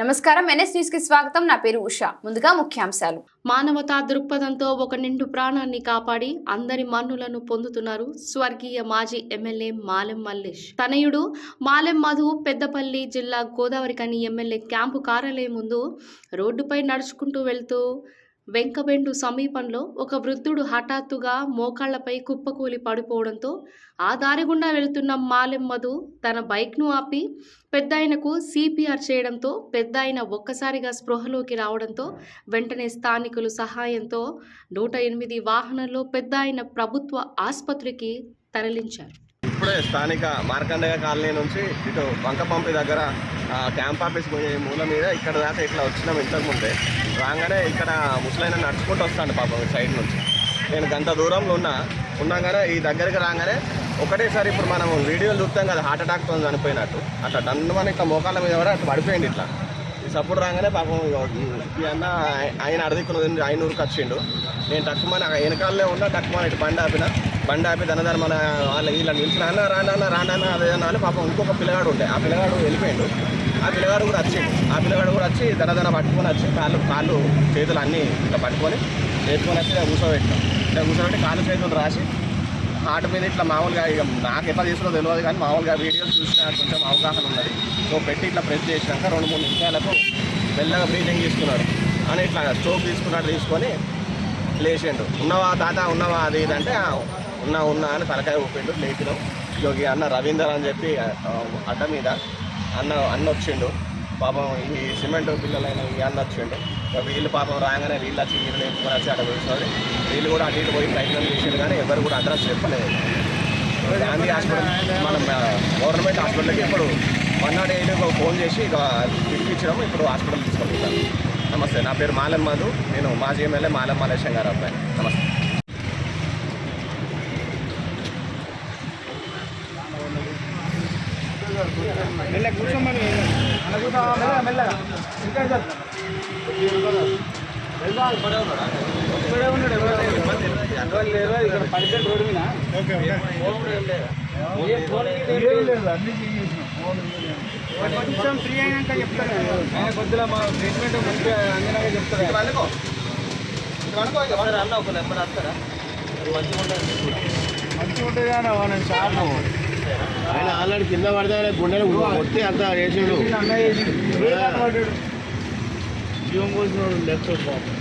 నమస్కారం ఎన్ఎస్ న్యూస్కి స్వాగతం. నా పేరు ఉష. ముందుగా ముఖ్యాంశాలు. మానవతా దృక్పథంతో ఒక నిండు ప్రాణాన్ని కాపాడి అందరి మన్నులను పొందుతున్నారు స్వర్గీయ మాజీ ఎమ్మెల్యే మాలెం మల్లేష్. తనయుడు మాలెం మధు పెద్దపల్లి జిల్లా గోదావరికని ఎమ్మెల్యే క్యాంపు కార్యాలయం ముందు రోడ్డుపై నడుచుకుంటూ వెళ్తూ వెంకబెండు సమీపంలో ఒక వృద్ధుడు హఠాత్తుగా మోకాళ్ళపై కుప్పకూలి పడిపోవడంతో ఆ దారి గుండా వెళుతున్న మాలెం మధు తన బైక్ను ఆపి పెద్దాయనకు సిపిఆర్ చేయడంతో పెద్దాయన ఒక్కసారిగా స్పృహలోకి రావడంతో వెంటనే స్థానికులు సహాయంతో నూట ఎనిమిది వాహనంలో పెద్దాయన ప్రభుత్వ ఆసుపత్రికి తరలించారు. ఇప్పుడే స్థానిక మార్కండేయ కాలనీ నుంచి ఇటు వంకపంపి దగ్గర క్యాంప్ ఆఫీస్ పోయే మూల మీద ఇక్కడ దాకా ఇట్లా వచ్చినాం ఇంతకుముందే రాగానే ఇక్కడ ముసలైన నడుచుకుంటూ వస్తాను పాపం సైడ్ నుంచి. నేను గంట దూరంలో ఉన్నా ఉన్నాగానే ఈ దగ్గరికి రాగానే ఒకటేసారి ఇప్పుడు మనం వీడియోలు చూస్తాం కదా హార్ట్ అటాక్తో చనిపోయినట్టు. అట్లా డన్ను మన ఇట్లా మోకాళ్ళ మీద కూడా అట్లా పడిపోయింది ఇట్లా. సపోర్ట్ రాగానే పాపం ఈ అన్న ఆయన అడదిక్కున్నది ఆయన ఊరికి వచ్చిండు. నేను తక్కువ వెనకాలనే ఉన్నా తక్కువ ఇటు బండి ఆపిన. బండి ఆపి ధనధర్మన వాళ్ళ వీళ్ళ నిలిచిన అన్న రాండన్న రాండన్న అదే అని పాపం ఇంకొక పిల్లగాడు ఉండే. ఆ పిల్లగాడు వెళ్ళిపోయిండు. ఆ పిల్లగాడు కూడా వచ్చిండు ఆ పిల్లగాడు కూడా వచ్చి ధనధన పట్టుకొని వచ్చి కాళ్ళు కాళ్ళు చేతులు అన్నీ ఇట్లా పట్టుకొని చేతుకొని వచ్చి ఇలా కూర్చోబెట్టాం ఇలా కూర్చోబెట్టి కాళ్ళు చేతులు రాసి హార్ట్ మీద ఇట్లా మామూలుగా ఇక నాకు ఎట్లా చేసినా తెలియదు కానీ మామూలుగా వీడియోస్ చూసినా కొంచెం అవగాహన ఉన్నది. సో పెట్టి ఇట్లా ప్రెస్ చేసినాక రెండు మూడు నిమిషాలకు మెల్లగా బ్రీతింగ్ తీసుకున్నాడు. అని ఇట్లా చోక్ తీసుకున్నాడు తీసుకొని లేచిండు. ఉన్నవా తాత ఉన్నవా? అది ఇదంటే ఉన్నా ఉన్నా అని తలకాయ ఊపిండు. లేచినాం. యోగి అన్న రవీందర్ అని చెప్పి అడ్డ మీద అన్న అన్న వచ్చిండు. పాపం ఈ సిమెంట్ పిల్లలైన ఈ అన్న వచ్చిండు. వీళ్ళు పాపం రాగానే వీళ్ళు వచ్చి వీళ్ళు ఎక్కువ వచ్చి అక్కడ కూర్చొని వీళ్ళు కూడా అటు ఇటు పోయి ప్రయత్నం చేసిండు కానీ ఎవరు కూడా అడ్రస్ చెప్పలేదు. గాంధీ హాస్పిటల్ మనం గవర్నమెంట్ హాస్పిటల్కి ఇప్పుడు వన్ నాట్ ఎయిట్ ఫోన్ చేసి ఇక పిలిపించడం ఇప్పుడు హాస్పిటల్ తీసుకొని నమస్తే నా పేరు మాలెం మధు. నేను మాజీ ఎమ్మెల్యే మాలెం మాలేశం గారు అబ్బాయి. నమస్తే. మెల్లగా కూర్చోమని. కూర్చో మెల్లగా మెల్లగా. ఇంకా ఇక్కడే ఉన్నాడు ఎవరు లేరు ఇక్కడ రోడ్డు మీద కొంచెం ఫ్రీ అయినాక చెప్తాను. ఆయన కొద్దిగా మా ట్రీట్మెంట్ మంచిగా అందినాక చెప్తారు ఇక్కడ అనుకో ఇక్కడ అనుకో అన్న ఒక నెంబర్ వస్తారా మంచిగా ఉంటుంది మంచిగా ఉంటుంది కానీ చాలా ఆల్రెడీ కింద పడితే ఆయన గుండెలు కొట్టి అంతా వేసాడు. జీవం లెఫ్ట్ పాపం